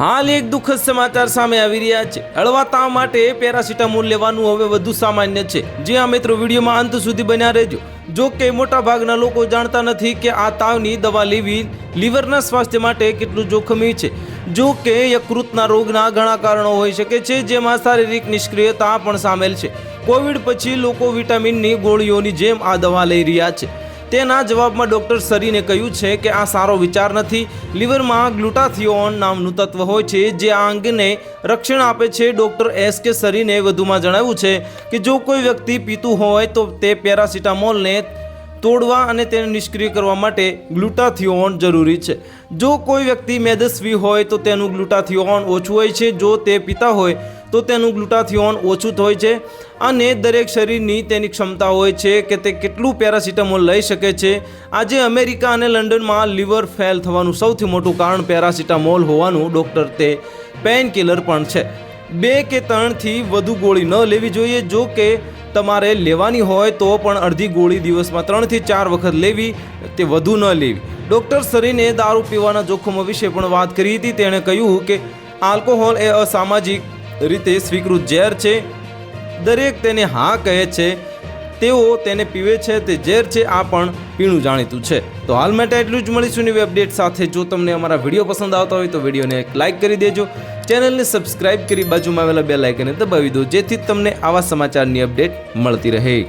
હાલ એક દુઃખદ સમાચાર સામે આવી રહ્યા છે. હળવા તાવ માટે પેરાસિટામોલ લેવાનું હવે વધુ સામાન્ય છે. જે આ મિત્રો વિડીયોમાં અંત સુધી બન્યા રહેજો. જો કે મોટા ભાગના લોકો જાણતા નથી કે આ તાવની દવા લેવી લીવરના સ્વાસ્થ્ય માટે કેટલું જોખમી છે. જો કે યકૃતના રોગના ઘણા કારણો હોઈ શકે છે, જેમાં શારીરિક નિષ્ક્રિયતા પણ સામેલ છે. કોવિડ પછી લોકો વિટામિનની ગોળીઓની જેમ આ દવા લઈ રહ્યા છે. તેના જવાબમાં ડૉક્ટર સરીને કહ્યું છે કે આ સારો વિચાર નથી. લીવરમાં ગ્લુટાથિયોન નામનું તત્વ હોય છે જે આ અંગને રક્ષણ આપે છે. ડૉક્ટર એસ કે સરીને વધુમાં જણાવ્યું છે કે જો કોઈ વ્યક્તિ પીતું હોય તો તે પેરાસિટામોલને તોડવા અને તેને નિષ્ક્રિય કરવા માટે ગ્લુટાથિયોન જરૂરી છે. જો કોઈ વ્યક્તિ મેદસ્વી હોય તો તેનું ગ્લુટાથિયોન ઓછું હોય છે. જો તે પીતા હોય તો તેનું ગ્લુટાથિયોન ઓછું હોય છે અને દરેક શરીરની તેની ક્ષમતા હોય છે કે તે કેટલું પેરાસિટામોલ લઈ શકે છે. આજે અમેરિકા અને લંડનમાં લીવર ફેલ થવાનું સૌથી મોટું કારણ પેરાસિટામોલ હોવાનું ડૉક્ટર તે પેઇન કિલર પણ છે. બે કે ત્રણથી વધુ ગોળી ન લેવી જોઈએ. જો કે તમારે લેવાની હોય તો પણ અડધી ગોળી દિવસમાં ત્રણથી ચાર વખત લેવી તે વધુ ન લેવી. ડૉક્ટર સરીને દારૂ પીવાના જોખમો વિશે પણ વાત કરી હતી. તેણે કહ્યું કે આલ્કોહોલ એ અસામાજિક રીતે સ્વીકૃત ઝેર છે? દરેક તેને હા કહે છે. તેઓ તેને પીવે છે તે ઝેર છે, આ પણ પીણું જાણીતું છે. તો હાલ માટે એટલું જ. મળીશું નવી અપડેટ સાથે. જો તમને અમારા વીડિયો પસંદ આવતા હોય તો વિડીયોને એક લાઇક કરી દેજો. ચેનલને સબસ્ક્રાઇબ કરી બાજુમાં આવેલા બે લાઇકને દબાવી દો, જેથી તમને આવા સમાચારની અપડેટ મળતી રહે.